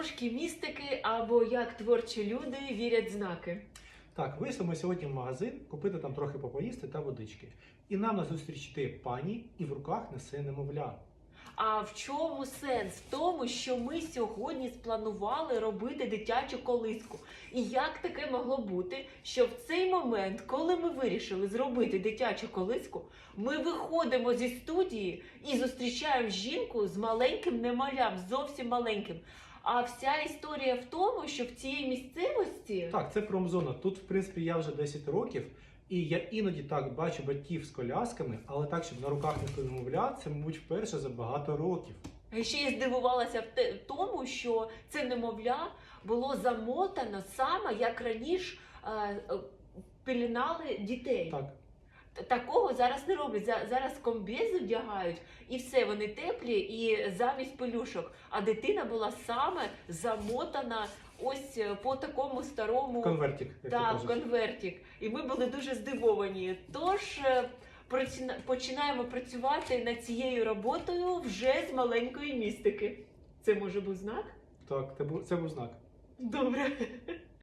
трошки містики або як творчі люди вірять знаки. Так, вийшли ми сьогодні в магазин купити там трохи попоїсти та водички. І нам назустріч йде пані і в руках несе немовля. А в чому сенс? В тому, що ми сьогодні спланували робити дитячу колиску. І як таке могло бути, що в цей момент, коли ми вирішили зробити дитячу колиску, ми виходимо зі студії і зустрічаємо жінку з маленьким немовлям, зовсім маленьким. А вся історія в тому, що в цій місцевості Так, це промзона. Тут, в принципі, я вже 10 років, і я іноді так бачу батьків з колясками, але так, щоб на руках нести немовля, це, мабуть, вперше за багато років. Ще я здивувалася в те- в тому, що це немовля було замотано саме як раніше е, е, пеленали дітей. Так, Такого зараз не роблять. Зараз комбези вдягають і все, вони теплі і замість пелюшок. А дитина була саме замотана ось е, по такому старому конвертик, так, конвертик. І ми були дуже здивовані. Тож е, починаємо працювати над цією роботою вже з маленької містики. Це може бути знак? Так, це був, це був знак. Добре.